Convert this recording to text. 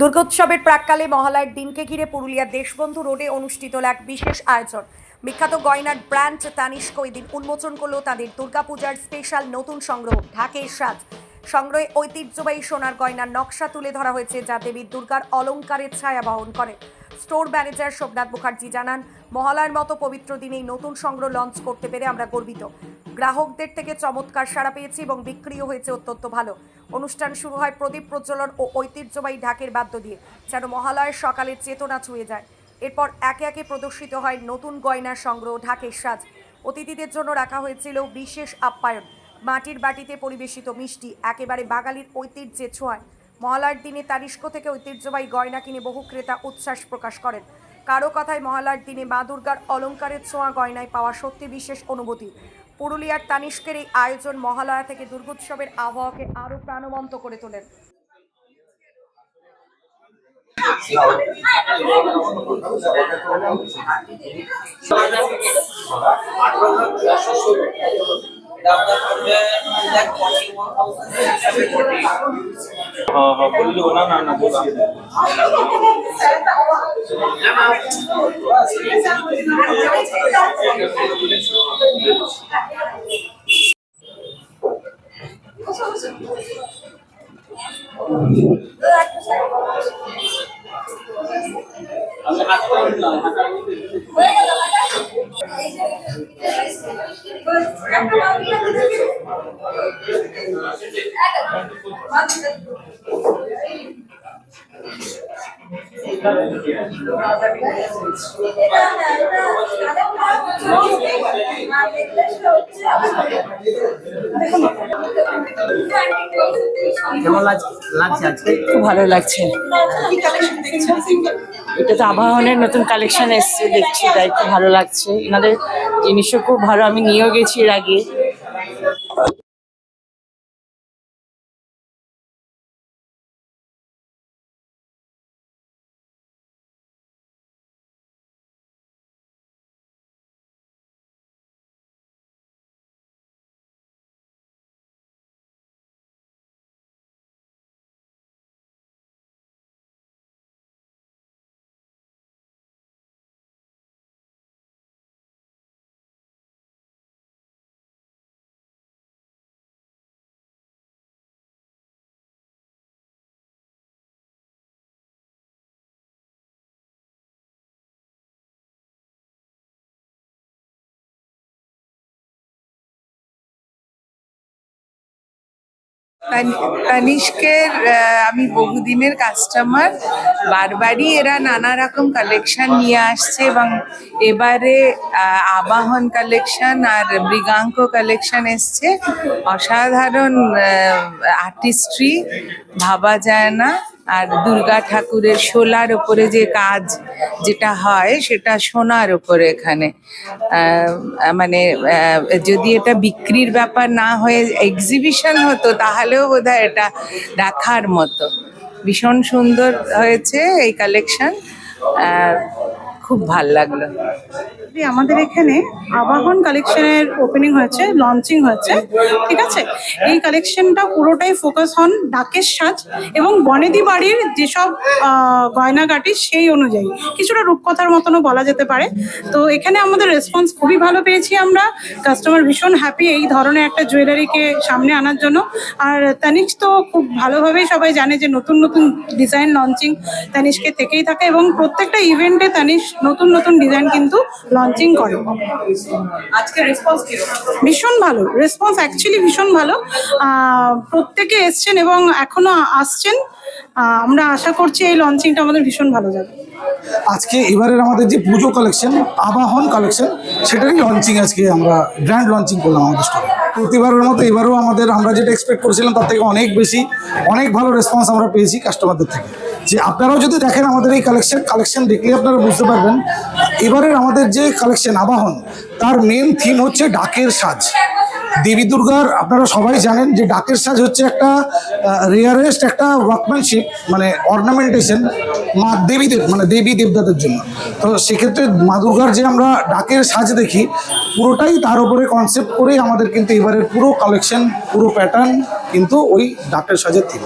দুর্গোৎসবের প্রাককালে মহালয়ের দিনকে ঘিরে পুরুলিয়ার দেশবন্ধু রোডে অনুষ্ঠিত এক বিশেষ আয়োজন। বিখ্যাত গয়নার ব্র্যান্ড তানিষ্ক দিন উন্মোচন করল তাদের দুর্গাপূজার স্পেশাল নতুন সংগ্রহ, ঢাকের সাজ। সংগ্রহে ঐতিহ্যবাহী সোনার গয়নার নকশা তুলে ধরা হয়েছে যা দেবী দুর্গার অলঙ্কারের ছায়া বহন করে। স্টোর ম্যানেজার সোমনাথ মুখার্জি জানান মহালয়ার মতো পবিত্র দিনেই নতুন সংগ্রহ লঞ্চ করতে পেরে আমরা গর্বিত। গ্রাহকদের থেকে চমৎকার সাড়া পেয়েছি এবং বিক্রিও হয়েছে অত্যন্ত ভালো। অনুষ্ঠান শুরু হয় প্রদীপ প্রজ্বলন ও ঐতিহ্যবাহী ঢাকের বাদ্য দিয়ে, যেন মহালয়ের সকালের চেতনা ছুঁয়ে যায়। এরপর একে একে প্রদর্শিত হয় নতুন গয়নার সংগ্রহ, ঢাকের সাজ। অতিথিদের জন্য রাখা হয়েছিল বিশেষ আপ্যায়ন। মাটির বাটিতে পরিবেশিত মিষ্টি, একেবারে বাঙালির ঐতিহ্যের ছোঁয়ায়। মহালার দিনে তারিস্কো থেকে ঐতিহ্যবাহী গয়না কিনে বহু ক্রেতা উচ্ছ্বাস প্রকাশ করেন। কারও কথায় মহালার দিনে মা দুর্গার অলঙ্কারের ছোঁয়া গয়নায় পাওয়া সত্যি বিশেষ অনুভূতি। পুরুলিয়ার তানিষ্কের এই আয়োজন মহালয়া থেকে দুর্গোৎসবের আবহাওয়াকে আরও প্রাণবন্ত করে তোলেন। আপনার ಫುಲ್ಲು ನಾನು Thank you. খুব ভালো লাগছে। এটা তো আবাহনের নতুন কালেকশন এসছে, দেখছি, তাই খুব ভালো লাগছে। এনাদের জিনিসও খুব ভালো, আমি নিয়েও গেছি এর আগে। তানিষ্কের আমি বহুদিনের কাস্টমার বারবারই এরা নানা রকম কালেকশন নিয়ে আসছে এবং এবারে আবাহন কালেকশন আর মৃগাঙ্ক কালেকশন এসছে। অসাধারণ আর্টিস্ট্রি ভাবা যায় না। আর দুর্গা ঠাকুরের শোলার ওপরে যে কাজ যেটা হয়, সেটা সোনার ওপরে এখানে। মানে যদি এটা বিক্রির ব্যাপার না হয়ে এক্সিবিশন হতো, তাহলেও বোধহয় এটা দেখার মতো। ভীষণ সুন্দর হয়েছে এই কালেকশন খুব ভালো লাগল। যে আমাদের এখানে আবাহন কালেকশনের ওপেনিং হয়েছে লঞ্চিং হয়েছে, ঠিক আছে? এই কালেকশনটা পুরোটাই ফোকাস হন ডাকের সাজ এবং বনেদি বাড়ির যেসব গয়নাগাটি সেই অনুযায়ী। কিছুটা রূপকথার মতনও বলা যেতে পারে। তো এখানে আমাদের রেসপন্স খুবই ভালো পেয়েছি আমরা। কাস্টমার ভীষণ হ্যাপি এই ধরনের একটা জুয়েলারিকে সামনে আনার জন্য। আর তানিক্স তো খুব ভালোভাবেই সবাই জানে যে নতুন নতুন ডিজাইন লঞ্চিং তানিশকে থেকেই থাকে এবং প্রত্যেকটা ইভেন্টে তানিশ নতুন নতুন ডিজাইন কিন্তু লঞ্চিং করে। আজকে রেসপন্স ভীষণ ভালো। রেসপন্স অ্যাকচুয়ালি ভীষণ ভালো। প্রত্যেকে এসছেন এবং এখনও আসছেন। আমরা আশা করছি এই লঞ্চিংটা আমাদের ভীষণ ভালো যাবে। আজকে এবারের আমাদের যে পুজো কালেকশন আবাহন কালেকশন সেটারই লঞ্চিং আজকে আমরা গ্র্যান্ড লঞ্চিং করলাম আমাদের স্টোরে প্রতিবারের মতো এবারেও আমাদের, আমরা যেটা এক্সপেক্ট করেছিলাম তার থেকে অনেক বেশি, অনেক ভালো রেসপন্স আমরা পেয়েছি কাস্টমারদের থেকে। যে আপনারাও যদি দেখেন আমাদের এই কালেকশন কালেকশন দেখলে আপনারা বুঝতে পারবেন, এবারের আমাদের যে কালেকশন আবাহন, তার মেন থিম হচ্ছে ডাকের সাজ। দেবী দুর্গার, আপনারা সবাই জানেন যে ডাকের সাজ হচ্ছে একটা রেয়ারেস্ট একটা ওয়ার্কম্যানশিপ মানে অর্নামেন্টেশন মা দেবীদের মানে দেবী দেবদাদের জন্য। তো সেক্ষেত্রে মা দুর্গার যে আমরা ডাকের সাজ দেখি, পুরোটাই তার উপরে কনসেপ্ট করেই আমাদের কিন্তু এবারের পুরো কালেকশন পুরো প্যাটার্ন কিন্তু ওই ডাকের সাজের থিম